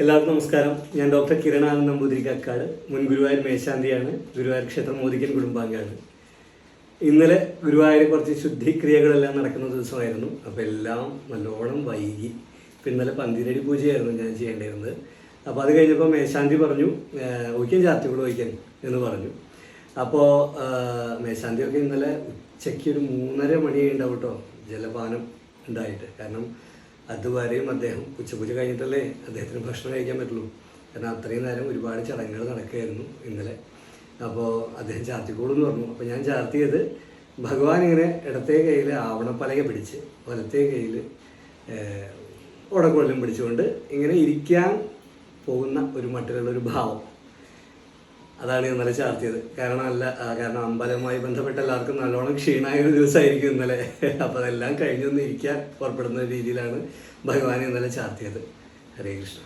എല്ലാവർക്കും നമസ്കാരം. ഞാൻ ഡോക്ടർ കിരണാനന്ദ നമ്പൂതിരി കക്കാട് മുൻ ഗുരുവായൂർ മേശാന്തിയാണ്. ഗുരുവായൂർ ക്ഷേത്രം മോദിക്കൻ കുടുംബാംഗമാണ് ഇന്നലെ ഗുരുവായൂർ കുറച്ച് ശുദ്ധിക്രിയകളെല്ലാം നടക്കുന്ന ദിവസമായിരുന്നു. അപ്പോൾ എല്ലാം നല്ലോണം വൈകി. ഇപ്പം ഇന്നലെ പന്തിരടി പൂജയായിരുന്നു ഞാൻ ചെയ്യേണ്ടിയിരുന്നത്. അപ്പോൾ അത് കഴിഞ്ഞപ്പോൾ മേശാന്തി പറഞ്ഞു ഒഴിക്കാൻ ചാർത്തിക്കൂടെ ഒഴിക്കാൻ എന്ന് പറഞ്ഞു. അപ്പോൾ മേശാന്തിയൊക്കെ ഇന്നലെ ഉച്ചയ്ക്ക് ഒരു മൂന്നര മണി ഉണ്ടാവും കേട്ടോ ജലപാനം ഉണ്ടായിട്ട്. കാരണം അതുവരെയും അദ്ദേഹം ഉച്ചപൂജ കഴിഞ്ഞിട്ടല്ലേ അദ്ദേഹത്തിന് ഭക്ഷണം കഴിക്കാൻ പറ്റുള്ളൂ. കാരണം അത്രയും നേരം ഒരുപാട് ചടങ്ങുകൾ നടക്കുകയായിരുന്നു ഇന്നലെ. അപ്പോൾ അദ്ദേഹം ചാർത്തിക്കോളൂ എന്ന് പറഞ്ഞു. അപ്പോൾ ഞാൻ ചാർത്തിയത് ഭഗവാൻ ഇങ്ങനെ ഇടത്തെ കയ്യിൽ ആവണപ്പലക പിടിച്ച് വലത്തെ കയ്യിൽ ഉടക്കൊള്ളം പിടിച്ചുകൊണ്ട് ഇങ്ങനെ ഇരിക്കാൻ പോകുന്ന ഒരു മട്ടിലുള്ള ഒരു ഭാവം. അതാണ് ഇന്നലെ ചാർത്തിയത്. കാരണം അല്ല കാരണം അമ്പലവുമായി ബന്ധപ്പെട്ട എല്ലാവർക്കും നല്ലോണം ക്ഷീണമായ ഒരു ദിവസമായിരിക്കും ഇന്നലെ. അപ്പോൾ അതെല്ലാം കഴിഞ്ഞൊന്നിരിക്കാൻ പുറപ്പെടുന്ന രീതിയിലാണ് ഭഗവാൻ ഇന്നലെ ചാർത്തിയത്. ഹരേ കൃഷ്ണ.